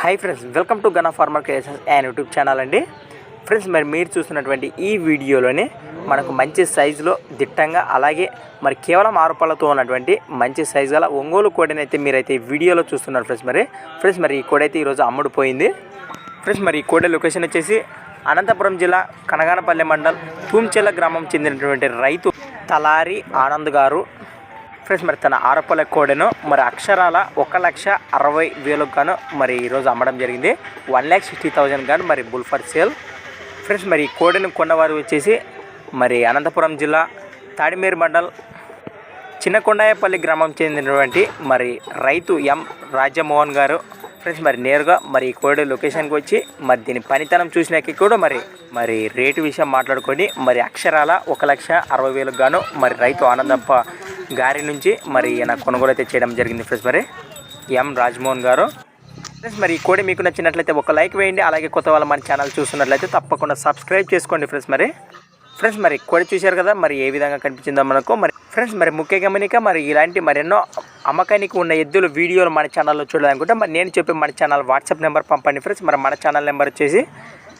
Hi friends welcome to gun farmer creations and YouTube channel అండి. Friends మరి మీరు చూస్తున్నటువంటి ఈ వీడియోలోనే మనకు మంచి సైజులో దిట్టంగా అలాగే మరి కేవలం ఆరు ఉన్నటువంటి మంచి సైజు గల ఒంగోలు కోడిని అయితే మీరైతే వీడియోలో చూస్తున్నారు ఫ్రెండ్స్ మరి. ఫ్రెండ్స్ మరి ఈ కోడి అయితే ఈరోజు అమ్ముడుపోయింది. ఫ్రెండ్స్ మరి ఈ కోడి లొకేషన్ వచ్చేసి అనంతపురం జిల్లా కనగానపల్లె మండల్ తూంచెల్ల గ్రామం చెందినటువంటి రైతు తలారి ఆనంద్ గారు. ఫ్రెండ్స్ మరి తన ఆరోపణల కోడెను మరి అక్షరాల ఒక లక్ష అరవై వేలకు గాను మరి ఈరోజు అమ్మడం జరిగింది. వన్ ల్యాక్ సిక్స్టీ థౌజండ్ గాను మరి బుల్ ఫర్ సేల్. ఫ్రెండ్స్ మరి ఈ కోడెను కొన్నవారు వచ్చేసి మరి అనంతపురం జిల్లా తాడిమేరు మండల్ చిన్నకొండాయపల్లి గ్రామం చెందినటువంటి మరి రైతు ఎం రాజమోహన్ గారు. ఫ్రెండ్స్ మరి నేరుగా మరి ఈ కోడి లొకేషన్కి వచ్చి మరి దీని పనితనం చూసినాక కూడా మరి మరి రేటు విషయం మాట్లాడుకొని మరి అక్షరాల ఒక లక్ష అరవై వేలకు గాను మరి రైతు ఆనందప్ప గారి నుంచి మరి ఈయన కొనుగోలు అయితే చేయడం జరిగింది ఫ్రెండ్స్ మరి. ఎం రాజమోహన్ గారు. ఫ్రెండ్స్ మరి ఈ కోడి మీకు నచ్చినట్లయితే ఒక లైక్ వేయండి అలాగే కొత్త వాళ్ళు మన ఛానల్ చూస్తున్నట్లయితే తప్పకుండా సబ్స్క్రైబ్ చేసుకోండి ఫ్రెండ్స్ మరి. ఫ్రెండ్స్ మరి కోడి చూశారు కదా మరి ఏ విధంగా కనిపించిందో మనకు మరి. ఫ్రెండ్స్ మరి ముఖ్య గమనిక మరి ఇలాంటి మరెన్నో అమ్మకానికి ఉన్న ఎద్దుల వీడియోలు మన ఛానల్లో చూడాలనుకుంటే మరి నేను చెప్పే మన ఛానల్ వాట్సాప్ నెంబర్ పంపండి ఫ్రెండ్స్. మరి మన ఛానల్ నెంబర్ వచ్చేసి